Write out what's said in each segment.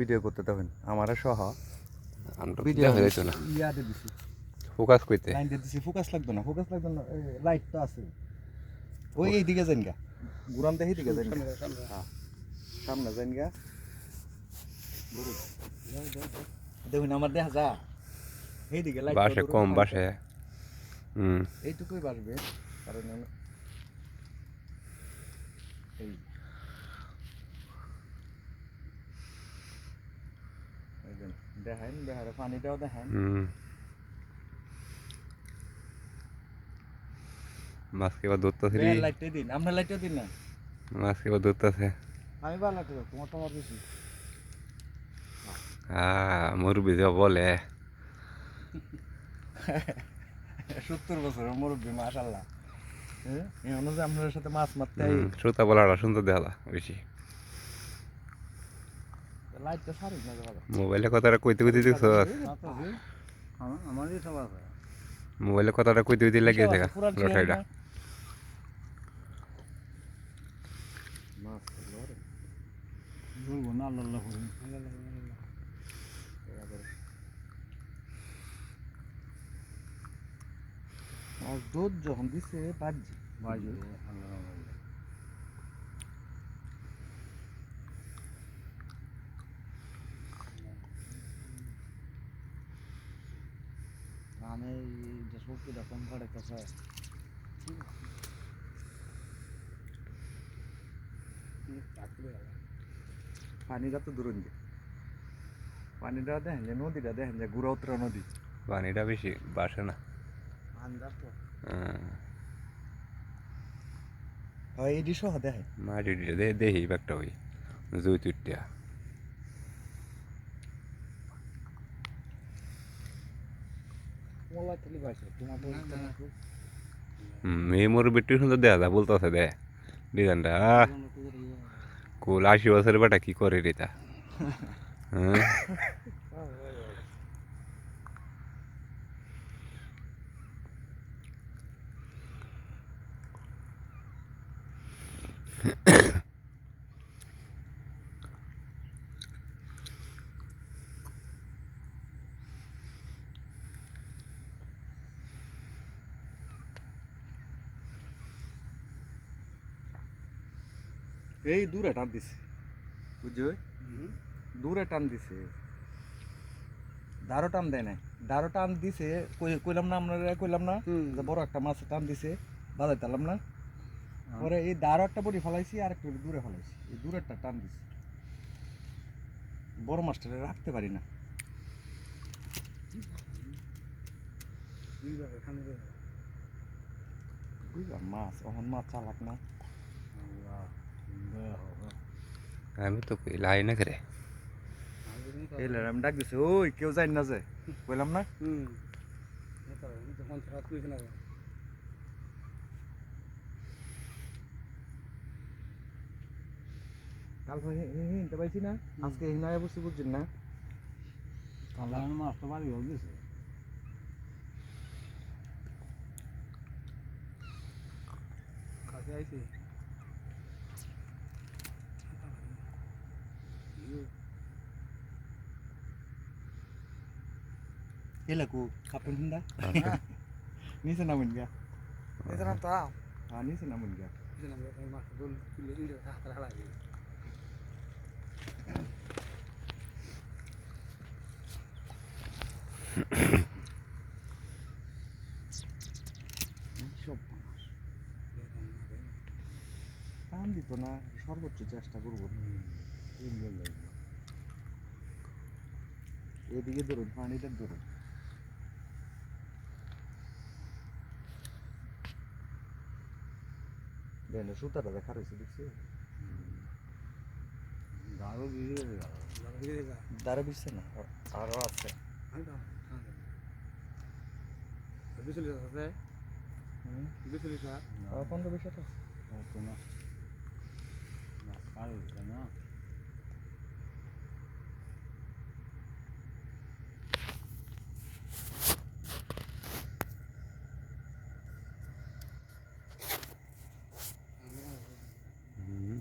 Video করতে তখন আমার সহ ভিডিও না। ইয়াতে দিছি। ফোকাস করতে লাইন দিয়ে দিছি ফোকাস লাগবে না ফোকাস লাগবে না লাইট তো আছে। ওই এই দিকে যান গা। দেখি দিকে গা। হ্যাঁ সামনে যান গা। দেখুন আমার দেখা যা। এই দিকে লাইট বাসে কম বাসে। হুম। এইটুকুই বাসবে কারণ এই যে দেখেন দেখার পানিটাও দেখেন মাছকে ধরতেছি লাইটটা দিন আপনার লাইটটা দিন না? মাছকে ধরতেছে আমি লাগবে তোমার তোমার বেশি আহ মুরব্বি যা বলে। সত্তর বছর মুরব্বী মাশাল্লাহ হ্যাঁ এই অনুযায়ী আপনার সাথে মাছ মারতে আই শ্রোতা বলাটা সুন্দর দেখা বেশি লাইটটা সারি না ভালো মোবাইলে কথাটা কইতে কইতে দেখছ? মোবাইলে কথাটা কইতে কইতে লাগিয়ে মাছ দুধ যখন দিছে বাজি বাজি আমি যে শক্তিটা কম করে কথা পানিটা তো দূরন যে পানিটা দেখেন যে নদীটা দেখেন যে গুড়াউতরা নদী। পানিটা বেশি বাসে না। হ্যাঁ, হয় এই সহ মাটি দেখি একটা ওই জুই তুইটা মোলা তুলি পাইছে তোমার হুম এই মুরব্বি একটু সুন্দর দেখা যায় বলতেছে দে ডিজাইনটা। আহ, কুল আশি বছরের বেটা কি করে রে তা? হ্যাঁ। এই দূরে টান দিছে। বুঝছ দূরে টান দিছে। দারো টান দেয় নাই। দারো টান দিছে কইলাম না আমরা কইলাম না যে বড় একটা মাছ টান দিছে বাজাই তালাম না। পরে এই দারো একটা বড়ি ফলাইছি আর একটু দূরে ফলাইছি। এই দূরেরটা টান দিছে। বড় মাছটা রাখতে পারি না। মাছ অহন মাছ চালাক না। আমি তো কই লাই না করে এই লে, আমি ডাক দিছি ওই কেউ জানি না যে কইলাম না কালকে হিনতে পাইছি না আজকে হিনায় বসে বুঝছেন না মাছ তো বাড়ি হয়ে গেছে কাছে আইছি হ্যাঁ নিচে নামুন গা জানা মাছ দোল তুলে দিলে হাতে হালা সব টান দিত না সর্বোচ্চ চেষ্টা করব। এদিকে ধরুন পানিটা ধরুন। দেন সুতাটা দেখা রয়েছে দেখছি দাঁড়া বিছছে না আরও আছে পনেরো বিশ আছে না হুম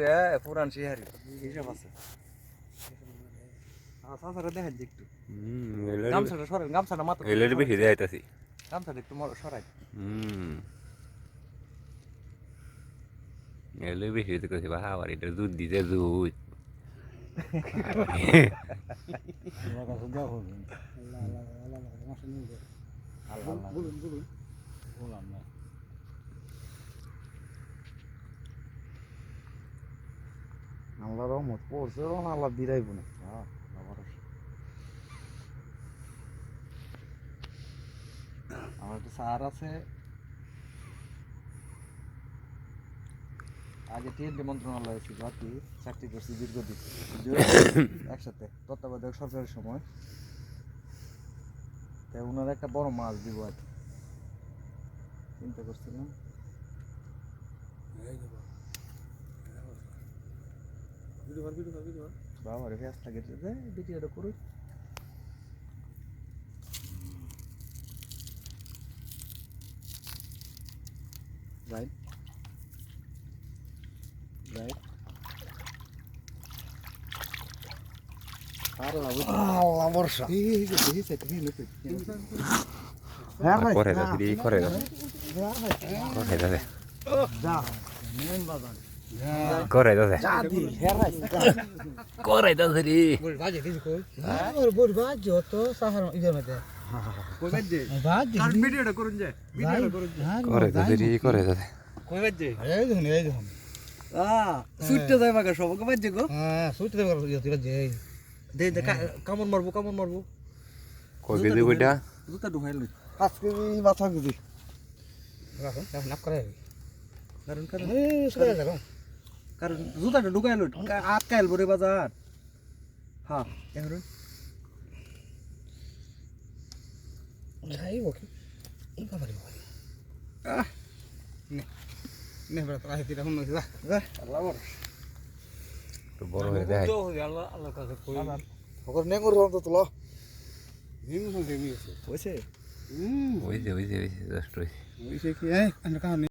রে পুরান শিহারি হিসাব আছে সাসারে দেখেন যে একটু গামছাটা সরেন গামছাটা মাত্র এলের বেশি দেখাইতাছি গামছাটা একটু সরাই হুম এলে বেশি দেখতেছি বা আবার এটা দুধ দিতে দুধ আমার কাছে দেওয়া হবে আল্লাহ আল্লাহ আল্লাহ আল্লাহ মাসে নিয়ে যাবে আল্লাহ আল্লাহ আল্লাহ রহমত, পড়ছে রহম আল্লাহ দিরাইব না আল্লাহ ভরসা। আমার একটা স্যার আছে। আগে টিএনটি মন্ত্রণালয়ে ছিল আর কি, চাকরি করছি দীর্ঘদিন। একসাথে তত্ত্বাবধায়ক সরকারের সময়। তাই ওনার একটা বড় মাছ দিব আর। চিন্তা করছিলাম। ভিডিও কর ভিডিও কর ভিডিও কর বাবারে ব্যস্ত লাগে যে ভিডিওটা করুক রাইট রাইট আল্লাহ বর্ষা করে যাচ্ছে রে করে যাচ্ছে করে যাচ্ছে করে যাচ্ছে করে রে বল বাজে দিদি কই আর করে যাচ্ছে রে করে যাচ্ছে কই বাজে এই দেখুন এই দেখুন আ সুইটটা যাই বাগা সব কই বাজে গো হ্যাঁ সুইট দেবে ইয়ে তুই বাজে দে দে কামন মারবো কামন মারবো কই কেজি কইটা জুতা ঢুকাই লই পাঁচ কেজি মাথা কেজি রাখুন নাপ করে কারণ কারণ কারণ জুতাটা ঢুকাই লই আটকাইল বরে বাজার। হ্যাঁ এখন যাই ওকে বাবা রে বাবা নে নে বড় তোরা হেতিরা হুন যা। আল্লাহ বড়। তো বড় হয়ে যায়। আল্লাহ আল্লাহ কাছে কই। ওকর নে করো তো তুলো নিমু সঙ্গে মিছে হইছে। হুম যে যে ওই যে জাস্ট ওই কি? এই আমরা কাহনি